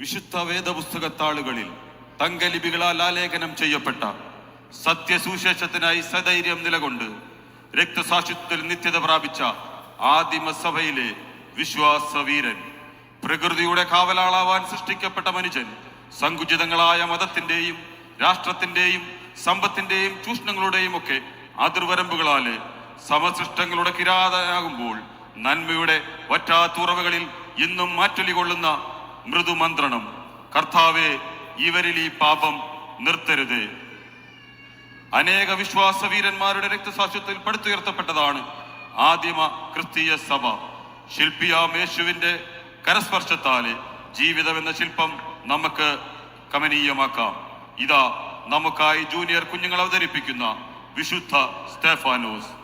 വിശുദ്ധ വേദപുസ്തകത്താളുകളിൽ തങ്കലിപികളാൽ ആലേഖനം ചെയ്യപ്പെട്ട സത്യസുശേഷത്തിനായി സധൈര്യം നിലകൊണ്ട് രക്തസാക്ഷിത്വത്തിൽ നിത്യത പ്രാപിച്ച ആദിമസഭയിലെ വിശ്വാസവീരൻ പ്രകൃതിയുടെ കാവലാളാവാൻ സൃഷ്ടിക്കപ്പെട്ട മനുഷ്യൻ സങ്കുചിതങ്ങളായ മതത്തിന്റെയും രാഷ്ട്രത്തിന്റെയും സമ്പത്തിന്റെയും ചൂഷണങ്ങളുടെയും ഒക്കെ അതിർവരമ്പുകളാൽ സമസൃഷ്ടങ്ങളുടെ കിരാതനാകുമ്പോൾ നന്മയുടെ വറ്റാത്തുറവുകളിൽ ഇന്നും മാറ്റൊലി കൊള്ളുന്ന മൃദുമന്ത്രണം. കർത്താവെ ഇവരിൽ ഈ പാപം നിർത്തരുത്. അനേക വിശ്വാസവീരന്മാരുടെ രക്തസാക്ഷ്യത്തിൽ പടുത്തുയർത്തപ്പെട്ടതാണ് ആദിമ ക്രിസ്തീയ സഭ. ശില്പിയാം യേശുവിന്റെ കരസ്പർശത്താൽ ജീവിതം എന്ന ശില്പം നമുക്ക് കമനീയമാക്കാം. ഇതാ നമുക്കായി ജൂനിയർ കുഞ്ഞുങ്ങൾ അവതരിപ്പിക്കുന്ന വിശുദ്ധ സ്റ്റെഫാനോസ്.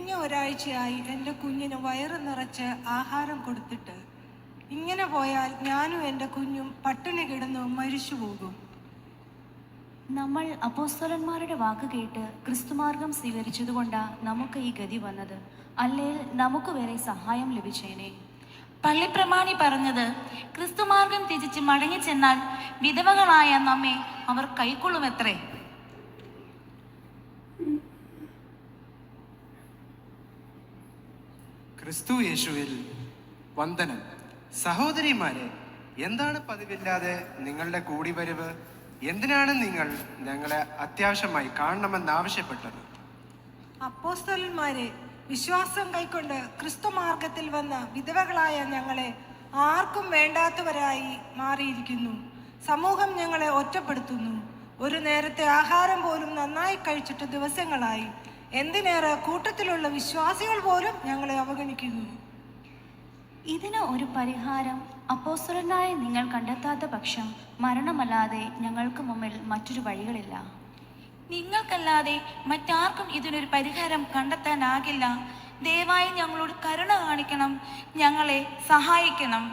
കഴിഞ്ഞ ഒരാഴ്ചയായി എന്റെ കുഞ്ഞിന് വയറ് നിറച്ച് ആഹാരം കൊടുത്തിട്ട്. ഇങ്ങനെ പോയാൽ ഞാനും എന്റെ കുഞ്ഞും പട്ടിണി കിടന്നു മരിച്ചു പോകും. നമ്മൾ അപ്പോസ്തലന്മാരുടെ വാക്ക് കേട്ട് ക്രിസ്തുമാർഗം സ്വീകരിച്ചതുകൊണ്ടാണ് നമുക്ക് ഈ ഗതി വന്നത്. അല്ലെങ്കിൽ നമുക്ക് വേറെ സഹായം ലഭിച്ചേനെ. പള്ളിപ്രമാണി പറഞ്ഞത് ക്രിസ്തുമാർഗം ത്യജിച്ച് മടങ്ങിച്ചെന്നാൽ വിധവകളായ നമ്മെ അവർ കൈക്കൊള്ളുമത്രേ. ക്രിസ്തു യേശുവിൽ വന്ദനം. സഹോദരിമാരെ എന്താണ് പതിവില്ലാതെ നിങ്ങളുടെ കൂടിവരവ്? എന്തിനാണ് നിങ്ങൾ ഞങ്ങളെ അത്യാവശ്യമായി കാണണമെന്ന് ആവശ്യപ്പെട്ടത്? അപ്പോസ്തലന്മാരെ വിശ്വാസം കൈക്കൊണ്ട് ക്രിസ്തു മാർഗത്തിൽ വന്ന വിധവകളായ ഞങ്ങളെ ആർക്കും വേണ്ടാത്തവരായി മാറിയിരിക്കുന്നു. സമൂഹം ഞങ്ങളെ ഒറ്റപ്പെടുത്തുന്നു. ഒരു നേരത്തെ ആഹാരം പോലും നന്നായി കഴിച്ചിട്ട് ദിവസങ്ങളായി. എന്തിനേറെ കൂട്ടത്തിലുള്ള വിശ്വാസികൾ പോലും ഞങ്ങളെ അവഗണിക്കുന്നു. ഇതിന് ഒരു പരിഹാരം അപ്പോസ്തലനായ നിങ്ങൾ കണ്ടെത്താത്ത പക്ഷം മരണമല്ലാതെ ഞങ്ങൾക്ക് മുമ്പിൽ മറ്റൊരു വഴികളില്ല. നിങ്ങൾക്കല്ലാതെ മറ്റാർക്കും ഇതിനൊരു പരിഹാരം കണ്ടെത്താനാകില്ല. ദയവായി ഞങ്ങളോട് കരുണ കാണിക്കണം. ഞങ്ങളെ സഹായിക്കണം.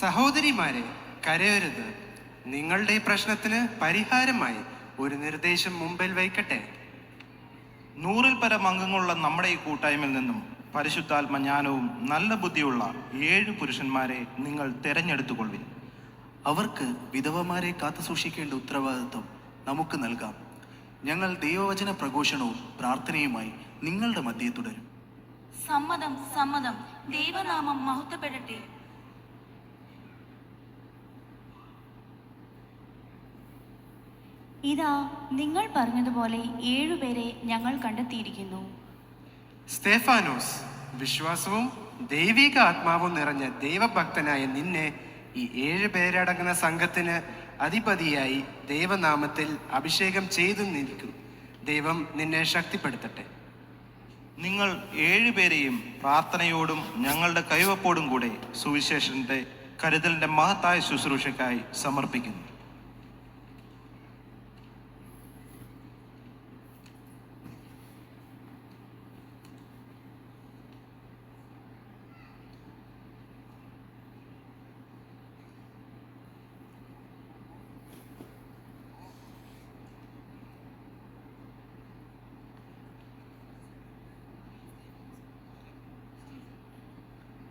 സഹോദരിമാരെ കരയരുത്. നിങ്ങളുടെ പ്രശ്നത്തിന് പരിഹാരമായി ഒരു നിർദ്ദേശം മുമ്പിൽ വയ്ക്കട്ടെ. നൂറിൽ പരം അംഗങ്ങളുള്ള നമ്മുടെ ഈ കൂട്ടായ്മയിൽ നിന്നും പരിശുദ്ധാത്മ ജ്ഞാനവും നല്ല ബുദ്ധിയുള്ള ഏഴ് പുരുഷന്മാരെ നിങ്ങൾ തെരഞ്ഞെടുത്തുകൊള്ളി അവർക്ക് വിധവമാരെ കാത്തുസൂക്ഷിക്കേണ്ട ഉത്തരവാദിത്വം നമുക്ക് നൽകാം. ഞങ്ങൾ ദൈവവചന പ്രഘോഷണവും പ്രാർത്ഥനയുമായി നിങ്ങളുടെ മധ്യേ തുടരും. സമ്മതം സമ്മതം. ദൈവനാമം മഹത്വപ്പെടട്ടെ. ഇതാ നിങ്ങൾ പറഞ്ഞതുപോലെ ഏഴുപേരെ ഞങ്ങൾ കണ്ടെത്തിയിരിക്കുന്നു. സ്തേഫാനോസ് വിശ്വാസവും ദൈവിക ആത്മാവും നിറഞ്ഞ ദൈവഭക്തനായ നിന്നെ ഈ ഏഴ് പേരടങ്ങുന്ന സംഘത്തിന് അധിപതിയായി ദൈവനാമത്തിൽ അഭിഷേകം ചെയ്തു നിൽക്കും ദൈവം നിന്നെ ശക്തിപ്പെടുത്തട്ടെ. നിങ്ങൾ ഏഴുപേരെയും പ്രാർത്ഥനയോടും ഞങ്ങളുടെ കൈവപ്പോടും കൂടെ സുവിശേഷന്റെ കരുതലിന്റെ മഹത്തായ ശുശ്രൂഷക്കായി സമർപ്പിക്കുന്നു.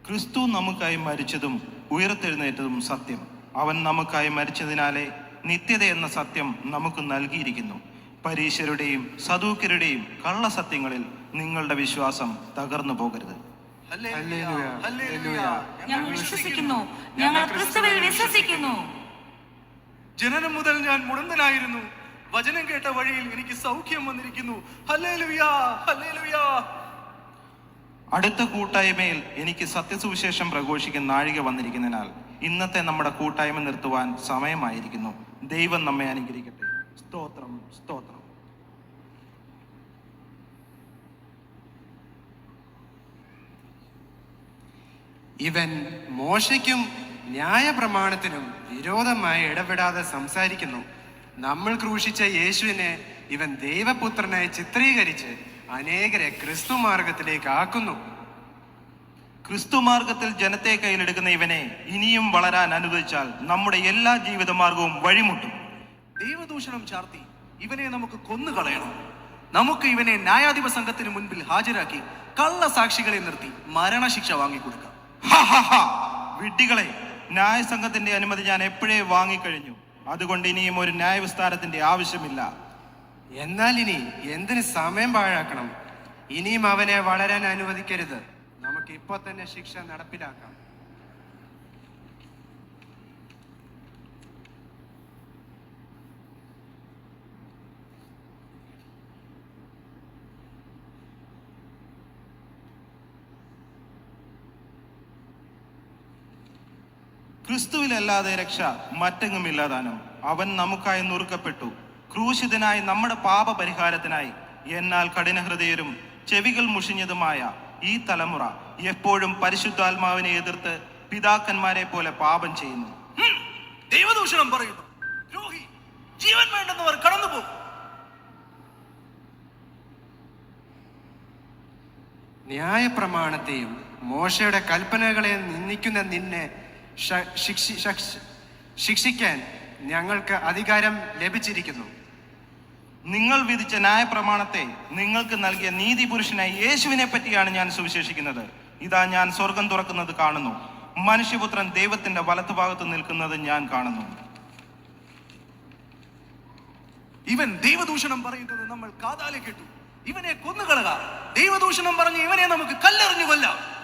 ക്രിസ്തു നമുക്കായി മരിച്ചതും ഉയർത്തെഴുന്നേറ്റതും സത്യം. അവൻ നമുക്കായി മരിച്ചതിനാലെ നിത്യത എന്ന സത്യം നമുക്ക് നൽകിയിരിക്കുന്നു. പരീശരുടെയും സദൂക്കരുടെയും കള്ളസത്യങ്ങളിൽ നിങ്ങളുടെ വിശ്വാസം തകർന്നു പോകരുത്. ഞങ്ങൾ വിശ്വസിക്കുന്നു. ഞങ്ങൾ ക്രിസ്തുവിൽ വിശ്വസിക്കുന്നു. ജനനം മുതൽ ഞാൻ മുടന്തനായിരുന്നു. വചനം കേട്ട വഴിയിൽ എനിക്ക് സൗഖ്യം വന്നിരിക്കുന്നു. ഹല്ലേലൂയ ഹല്ലേലൂയ. അടുത്ത കൂട്ടായ്മയിൽ എനിക്ക് സത്യസുവിശേഷം പ്രഘോഷിക്കുന്ന നാഴിക വന്നിരിക്കുന്നതിനാൽ ഇന്നത്തെ നമ്മുടെ കൂട്ടായ്മ നിർത്തുവാൻ സമയമായിരിക്കുന്നു. ദൈവം നമ്മെ അനുഗ്രഹിക്കട്ടെ. സ്തോത്രം സ്തോത്രം. ഇവൻ മോശയ്ക്കും ന്യായപ്രമാണത്തിനും വിരോധമായി ഇടപെടാതെ സംസാരിക്കുന്നു. നമ്മൾ ക്രൂശിച്ച യേശുവിനെ ഇവൻ ദൈവപുത്രനായി ചിത്രീകരിച്ച് അനേകരെ ക്രിസ്തു മാർഗത്തിലേക്ക് ആക്കുന്നു. ക്രിസ്തു മാർഗത്തിൽ ജനത്തെ കയ്യിലെടുക്കുന്ന ഇവനെ ഇനിയും വളരാൻ അനുവദിച്ചാൽ നമ്മുടെ എല്ലാ ജീവിത മാർഗവും വഴിമുട്ടും. ദൈവദൂഷണം ചാർത്തി ഇവനെ നമുക്ക് കൊന്നുകളയണം. നമുക്ക് ഇവനെ ന്യായാധിപ സംഘത്തിന് മുൻപിൽ ഹാജരാക്കി കള്ളസാക്ഷികളെ നിർത്തി മരണശിക്ഷ വാങ്ങിക്കൊടുക്കാം. വിഡ്ഢികളെ ന്യായസംഘത്തിന്റെ അനുമതി ഞാൻ എപ്പോഴേ വാങ്ങിക്കഴിഞ്ഞു? അതുകൊണ്ട് ഇനിയും ഒരു ന്യായവിസ്താരത്തിന്റെ ആവശ്യമില്ല. എന്നാൽ ഇനി എന്തിന് സമയം പാഴാക്കണം? ഇനിയും അവനെ വളരാൻ അനുവദിക്കരുത്. നമുക്ക് ഇപ്പൊ തന്നെ ശിക്ഷ നടപ്പിലാക്കാം. ക്രിസ്തുവിലല്ലാതെ രക്ഷ മറ്റെങ്ങുമില്ലാതാനും അവൻ നമുക്കായി നുറുക്കപ്പെട്ടു. ക്രൂശിതനായി നമ്മുടെ പാപപരിഹാരത്തിനായി എന്നാൽ കഠിനഹൃദയരും ചെവികൾ മുഷിഞ്ഞതുമായ ഈ തലമുറ എപ്പോഴും പരിശുദ്ധാത്മാവിനെ എതിർത്ത് പിതാക്കന്മാരെ പോലെ പാപം ചെയ്യുന്നു. ദൈവദൂഷണം പറയുന്നു. ദ്രോഹി ജീവൻ വേണ്ടെന്നവർ കടന്നുപോകും. ന്യായപ്രമാണത്തെയും മോശയുടെ കൽപ്പനകളെ നിന്ദിക്കുന്ന നിന്നെ ശിക്ഷി- ശിക്ഷ- ശിക്ഷിക്കാൻ ഞങ്ങൾക്ക് അധികാരം ലഭിച്ചിരിക്കുന്നു. നിങ്ങൾ വിധിച്ച ന്യായപ്രമാണത്തെ നിങ്ങൾക്ക് നൽകിയ നീതി പുരുഷനായി യേശുവിനെ പറ്റിയാണ് ഞാൻ സുവിശേഷിക്കുന്നത്. ഇതാ ഞാൻ സ്വർഗം തുറക്കുന്നത് കാണുന്നു. മനുഷ്യപുത്രൻ ദൈവത്തിന്റെ വലത്തുഭാഗത്ത് നിൽക്കുന്നത് ഞാൻ കാണുന്നു. ഇവൻ ദൈവദൂഷണം പറയുന്നത് നമ്മൾ കാതാലെ കേട്ടു. ഇവനെ കൊന്നുകളക. ദൈവദൂഷണം പറഞ്ഞ് ഇവനെ നമുക്ക് കല്ലെറിഞ്ഞു കൊല്ലാം.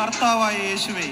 കർത്താവായ യേശുവേ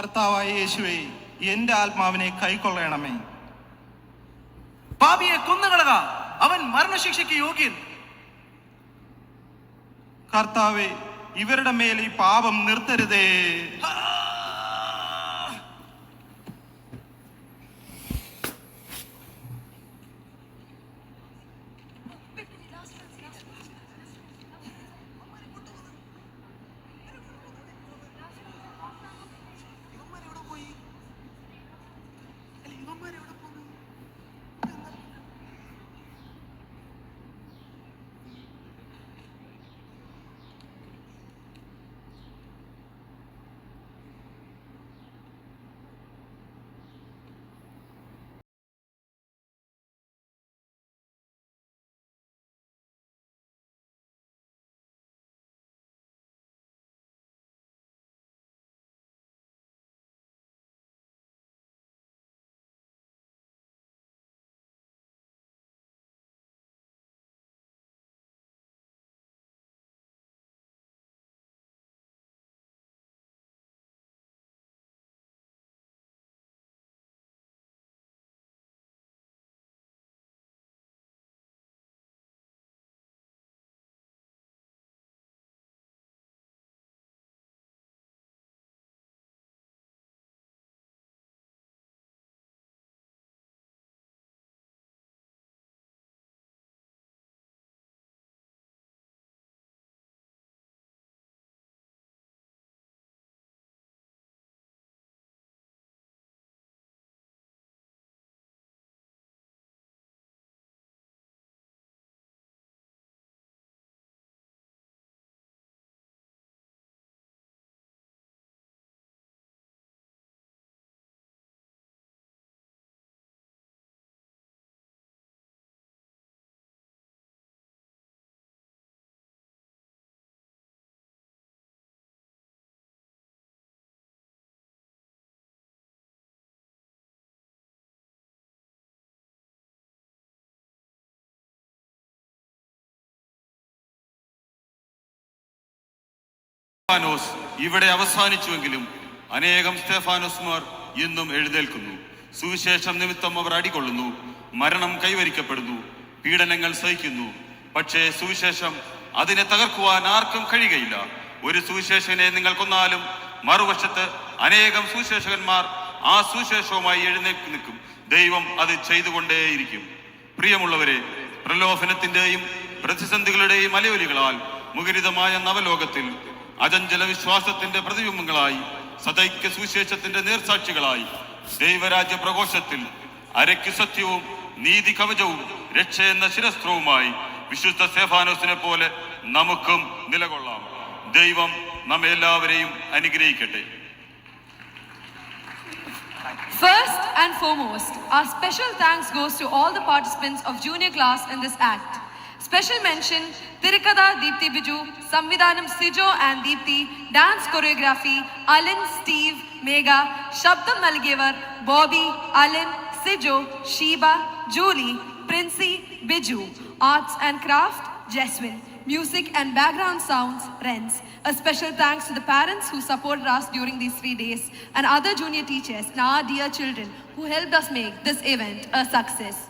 കർത്താവായ യേശുവേ എന്റെ ആത്മാവിനെ കൈക്കൊള്ളണമേ. പാപിയെ കൊന്നുകളക അവൻ മരണശിക്ഷയ്ക്ക് യോഗ്യൻ. കർത്താവെ ഇവരുടെ മേൽ ഈ പാപം നിർത്തരുതേ. സ്തേഫാനോസ് ഇവിടെ അവസാനിച്ചുവെങ്കിലും അനേകം സ്റ്റെഫാനോസ്മാർ ഇന്നും എഴുന്നേൽക്കുന്നു. സുവിശേഷം നിമിത്തം അവർ അടികൊള്ളുന്നു. മരണം കൈവരിക്കപ്പെടുന്നു. പീഡനങ്ങൾ സഹിക്കുന്നു. പക്ഷേ സുവിശേഷം അതിനെ തകർക്കുവാൻ ആർക്കും കഴിയുകയില്ല. ഒരു സുവിശേഷനെ നിങ്ങൾ കൊന്നാലും മറുവശത്ത് അനേകം സുവിശേഷകന്മാർ ആ സുവിശേഷവുമായി എഴുന്നേറ്റ് നിൽക്കും. ദൈവം അത് ചെയ്തുകൊണ്ടേയിരിക്കും. പ്രിയമുള്ളവരെ പ്രലോഭനത്തിന്റെയും പ്രതിസന്ധികളുടെയും അലയൊലികളാൽ മുഖരിതമായ നവലോകത്തിൽ അചഞ്ചല വിശ്വാസത്തിന്റെ പ്രതിബിംബങ്ങളായി സദൈക്യ സുവിശേഷത്തിന്റെ നേർസാക്ഷികളായി ദൈവരാജ്യ പ്രഘോഷത്തിൽ അരയ്ക്ക് സത്യവും നീതി കവചവും രക്ഷ എന്ന ശിരസ്ത്രവുമായി വിശുദ്ധ സേഫാനോസിനെ പോലെ നമുക്കും നിലകൊള്ളാം ദൈവം നമ്മെ എല്ലാവരെയും അനുഗ്രഹിക്കട്ടെ First and foremost, our special thanks goes to all the participants of junior class in this act. Special mention Tirukada Deepthi Biju, Samvidhanam Sijo and Deepthi, dance choreography Alin, Steve, Mega, Shabdam Nalgevar, Bobby, Alin, Sijo, Sheba, Julie, Princey, Biju, arts and craft Jeswin, music and background sounds Renz. A special thanks to the parents who supported us during these three days and other junior teachers and our dear children who helped us make this event a success.